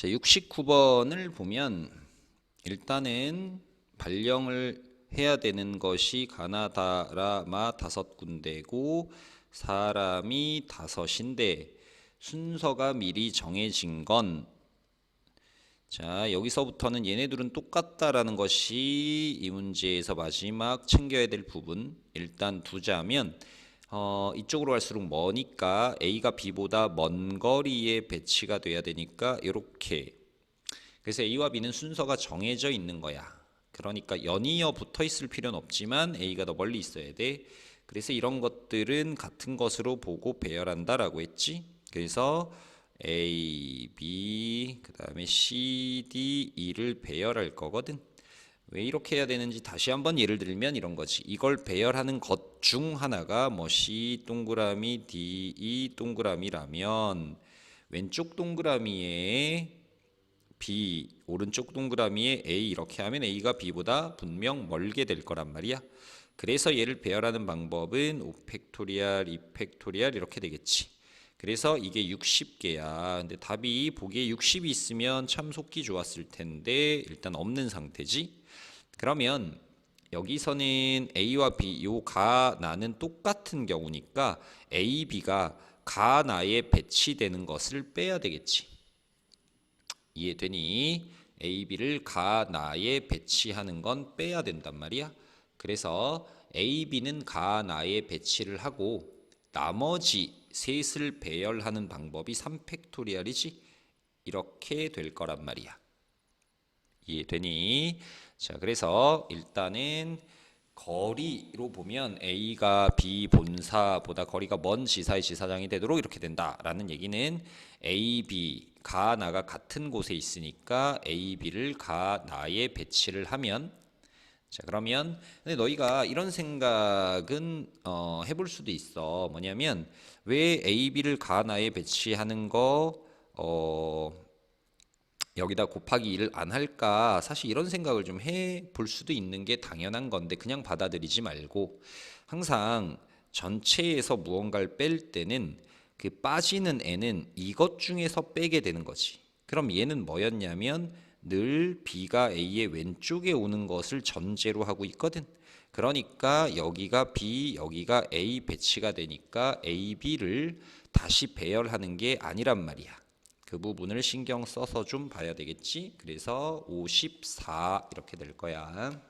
자, 69번을 보면 일단은 발령을 해야 되는 것이 가나다라마 다섯 군데고 사람이 다섯인데 순서가 미리 정해진 건 자, 여기서부터는 얘네들은 똑같다라는 것이 이 문제에서 마지막 챙겨야 될 부분. 일단 두자면 어, 이쪽으로 갈수록 머니까 A가 B보다 먼 거리에 배치가 돼야 되니까 이렇게. 그래서 A와 B는 순서가 정해져 있는 거야. 그러니까 연이어 붙어 있을 필요는 없지만 A가 더 멀리 있어야 돼. 그래서 이런 것들은 같은 것으로 보고 배열한다라고 했지. 그래서 A, B, 그 다음에 C, D, E를 배열할 거거든. 왜 이렇게 해야 되는지 다시 한번 예를 들면 이런 거지. 이걸 배열하는 것 중 하나가 뭐 C 동그라미, D, E 동그라미라면 왼쪽 동그라미에 B, 오른쪽 동그라미에 A 이렇게 하면 A가 B보다 분명 멀게 될 거란 말이야. 그래서 얘를 배열하는 방법은 5 팩토리얼, 2 팩토리얼 이렇게 되겠지. 그래서 이게 60개야. 근데 답이 보기에 60이 있으면 참 속기 좋았을 텐데 일단 없는 상태지. 그러면 여기서는 A와 B 요 가 나는 똑같은 경우니까 A, B가 가 나에 배치되는 것을 빼야 되겠지. 이해되니? A, B를 가 나에 배치하는 건 빼야 된단 말이야. 그래서 A, B는 가 나에 배치를 하고 나머지 셋을 배열하는 방법이 3팩토리얼이지 이렇게 될 거란 말이야. 이해되니? 자, 그래서 일단은 거리로 보면 A가 B 본사보다 거리가 먼 지사의 지사장이 되도록 이렇게 된다라는 얘기는 A, B 가 나가 같은 곳에 있으니까 A, B를 가 나에 배치를 하면. 자 그러면 근데 너희가 이런 생각은 어, 해볼 수도 있어. 뭐냐면 왜 A, B를 가 나에 배치하는 거? 어, 여기다 곱하기 1을 안 할까 사실 이런 생각을 좀 해 볼 수도 있는 게 당연한 건데 그냥 받아들이지 말고 항상 전체에서 무언가를 뺄 때는 그 빠지는 애는 이것 중에서 빼게 되는 거지 그럼 얘는 뭐였냐면 늘 B가 A의 왼쪽에 오는 것을 전제로 하고 있거든. 그러니까 여기가 B, 여기가 A 배치가 되니까 A, B를 다시 배열하는 게 아니란 말이야. 그 부분을 신경 써서 좀 봐야 되겠지. 그래서 54 이렇게 될 거야.